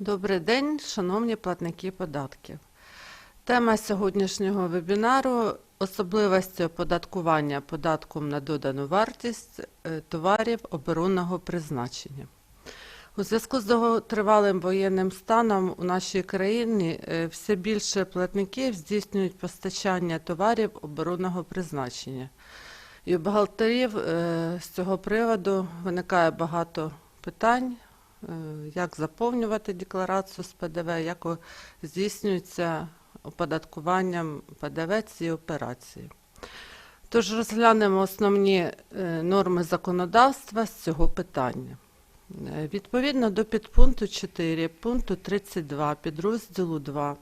Добрий день, шановні платники податків. Тема сьогоднішнього вебінару особливості оподаткування податком на додану вартість е, товарів оборонного призначення. У зв'язку з довготривалим воєнним станом у нашій країні е, все більше платників здійснюють постачання товарів оборонного призначення. І у бухгалтерів е, з цього приводу виникає багато питань, як заповнювати декларацію з ПДВ, як здійснюється оподаткуванням ПДВ цієї операції. Тож розглянемо основні е, норми законодавства з цього питання. Е, Відповідно до підпункту 4 пункту 32 підрозділу 2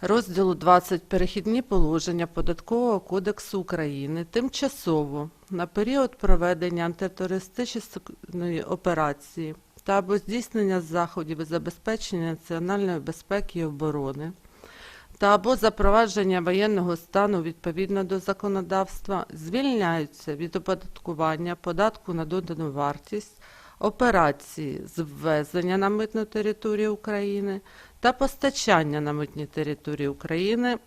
розділу 20 перехідні положення Податкового кодексу України тимчасово на період проведення антитерористичної операції та або здійснення заходів із забезпечення національної безпеки і оборони та або запровадження воєнного стану відповідно до законодавства звільняються від оподаткування податку на додану вартість операції з ввезення на митну територію України та постачання на митній території України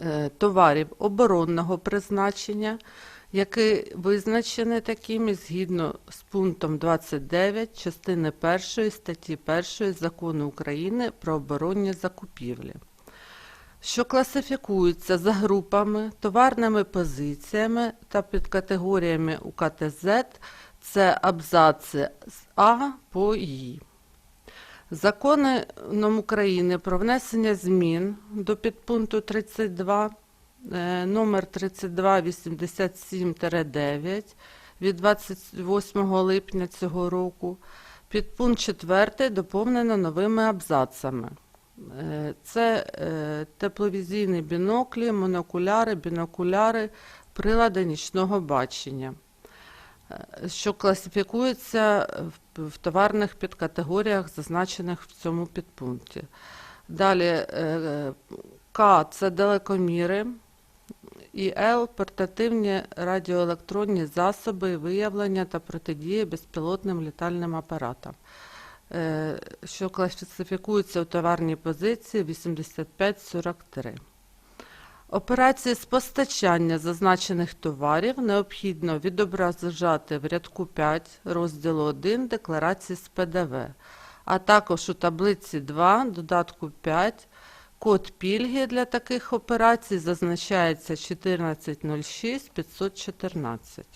е, товарів оборонного призначення, які визначені такими згідно з пунктом 29 частини 1 статті 1 Закону України про оборонні закупівлі що класифікуються за групами, товарними позиціями та підкатегоріями УКТЗ це абзаци з А по І. Законом України про внесення змін до підпункту 32 е, номер 3287-9 від 28 липня цього року підпункт 4 доповнено новими абзацами. Е, Це е, тепловізійні біноклі, монокуляри, бінокуляри, прилади нічного бачення, е, що класифікуються в, товарних підкатегоріях, зазначених в цьому підпункті. Далі е, К це далекоміри, і Л портативні радіоелектронні засоби виявлення та протидії безпілотним літальним апаратам е, що класифікуються у товарній позиції 8543. Операції з постачання зазначених товарів необхідно відображати в рядку 5 розділу 1 декларації з ПДВ, а також у таблиці 2 додатку 5 код пільги для таких операцій зазначається 1406 514.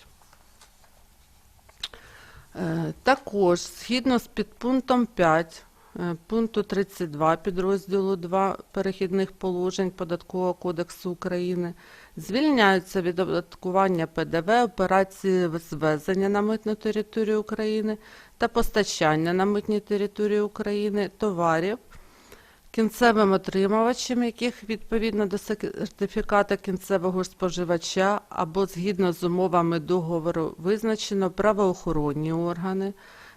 Е, Також, згідно з підпунктом 5 е, пункту 32 підрозділу 2 перехідних положень Податкового кодексу України, звільняються від оподаткування ПДВ операції звезення на митну територію України та постачання на митній території України товарів, кінцевим отримувачем яких відповідно до сертифіката кінцевого споживача або згідно з умовами договору визначено правоохоронні органи,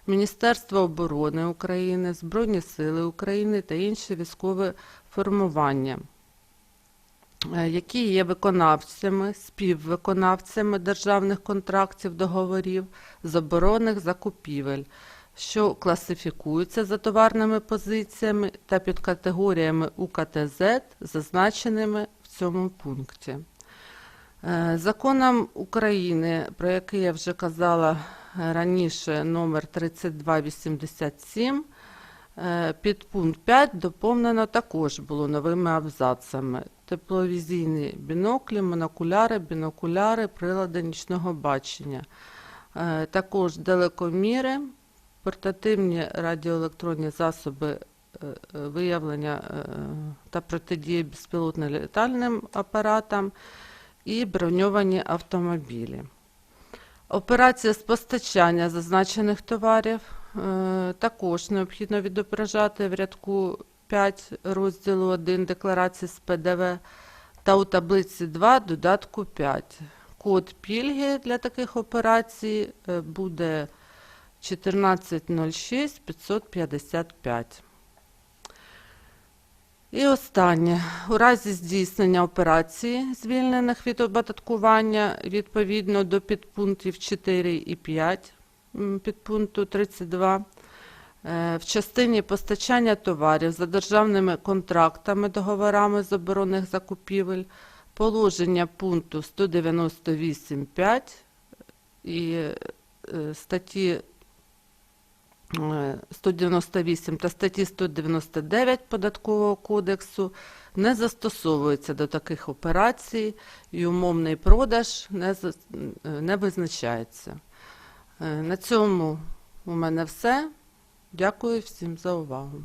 Міністерство оборони України, Збройні Сили України та інші військові формування, е, які є виконавцями, співвиконавцями державних контрактів договорів з оборонних закупівель що класифікуються за товарними позиціями та підкатегоріями УКТЗ, зазначеними в цьому пункті. Е, Законом України, про який я вже казала раніше, номер 3287, е, підпункт 5 доповнено також було новими абзацами. Тепловізійні біноклі, монокуляри, бінокуляри, прилади нічного бачення. Е, Також далекоміри, портативні радіоелектронні засоби е, е, виявлення е, та протидії безпілотним літальним апаратам і броньовані автомобілі. Операція з постачання зазначених товарів також необхідно відображати в рядку 5 розділу 1 декларації з ПДВ та у таблиці 2 додатку 5. Код пільги для таких операцій буде 1406 555. І останнє. У разі здійснення операції, звільнених від оподаткування відповідно до підпунктів 4 і 5 підпункту 32, Е, В частині постачання товарів за державними контрактами, договорами з оборонних закупівель, положення пункту 198.5 і е, статті 198 та статті 199 Податкового кодексу не застосовується до таких операцій і умовний продаж не, не визначається. Е, На цьому у мене все. Дякую всім за увагу.